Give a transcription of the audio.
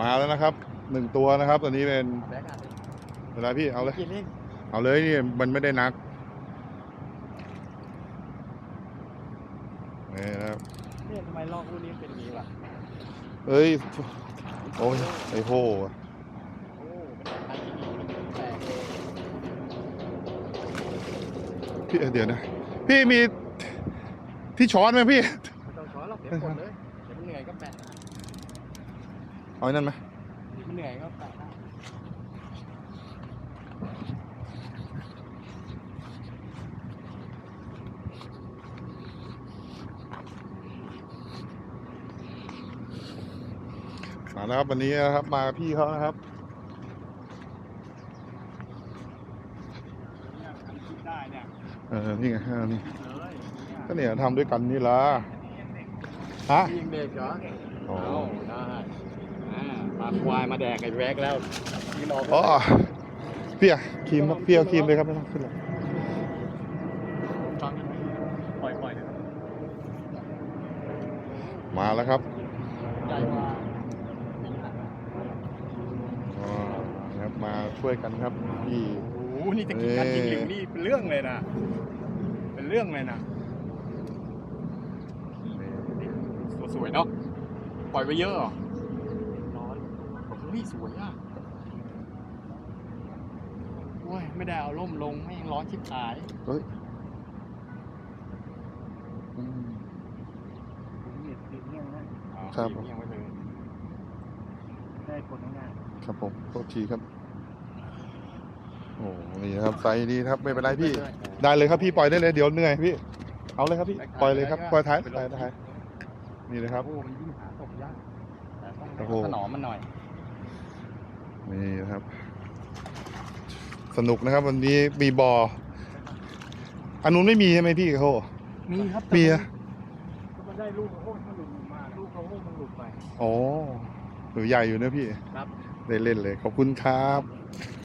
มาแล้วนะครับหนึ่งตัวนะครับตัวนี้เป็นแบกอะเวลาพี่เอาเลย กินเล่นเอาเลยนี่มันไม่ได้นักนี่นะครับเนี่ยทำไมลอกคู่นี้เป็นอย่างนี้วะเอ้ยโอ้ยไอ้โหโอ้ไม่ได้ทางที่ดีมันแปลกเลยพี่เดี๋ยวนะพี่มีที่ช้อนไหมพี่ไม่ต้องช้อนหรอกเดี๋ยวกดเลยเดี๋ยวมันเหนื่อยก็แปะ เอาไอ้นั่นไหมมันเหนื่อยก็แปะได้มาแล้วครับวันนี้นะครับมากับพี่เขานะครับ เนี่ยทำคิดได้เนี่ยเออนี่ไงเออนี่เลยก็เนี่ยทำด้วยกันนี่ละฮะยิงเด็กเหรออ๋อ เอาได้ อ่าพาควายมาแดกไอ้แวกแล้วพี่รออ๋อพี่อะครีมครับพี่เอาครีมเลยครับไม่ต้องขึ้นเลยฟังกันไหมปล่อยปล่อยนะครับมาแล้วครับใหญ่กว่าอ๋อนะครับมาช่วยกันครับพี่โอ้โหนี่จะกินกันกินหลิวนี่เป็นเรื่องเลยนะเป็นเรื่องเลยนะสวยๆเนาะปล่อยไปเยอะเหรอร้อนโอ้ยสวยอะโอ้ยไม่ได้เอาร่มลงไม่งร้อนชิบหาย เฮ้ยอืมครับผมยังไม่เลยได้ผลง่ายครับผมโทษทีครับ โอ้นี่นะครับไซส์ดีครับไม่เป็นไรพี่ได้เลยครับพี่ปล่อยได้เลยเดี๋ยวเหนื่อยพี่ เอาเลยครับพี่ปล่อยเลยครับปล่อยท้ายปล่อยท้ายนี่เลยครับ โอ้มันยิ่งหาตกยากแต่ต้องโอ้โห ถนอมมันหน่อย นี่นะครับ สนุกนะครับ วันนี้มีบออันนู้นไม่มีใช่ไหมพี่โคมีครับมีอะก็มันได้ลูกกระโห้มันหลุดมาลูกกระโห้มันหลุดไป อ๋อหนูใหญ่อยู่นะพี่ครับ ได้เล่นเลย ขอบคุณครับ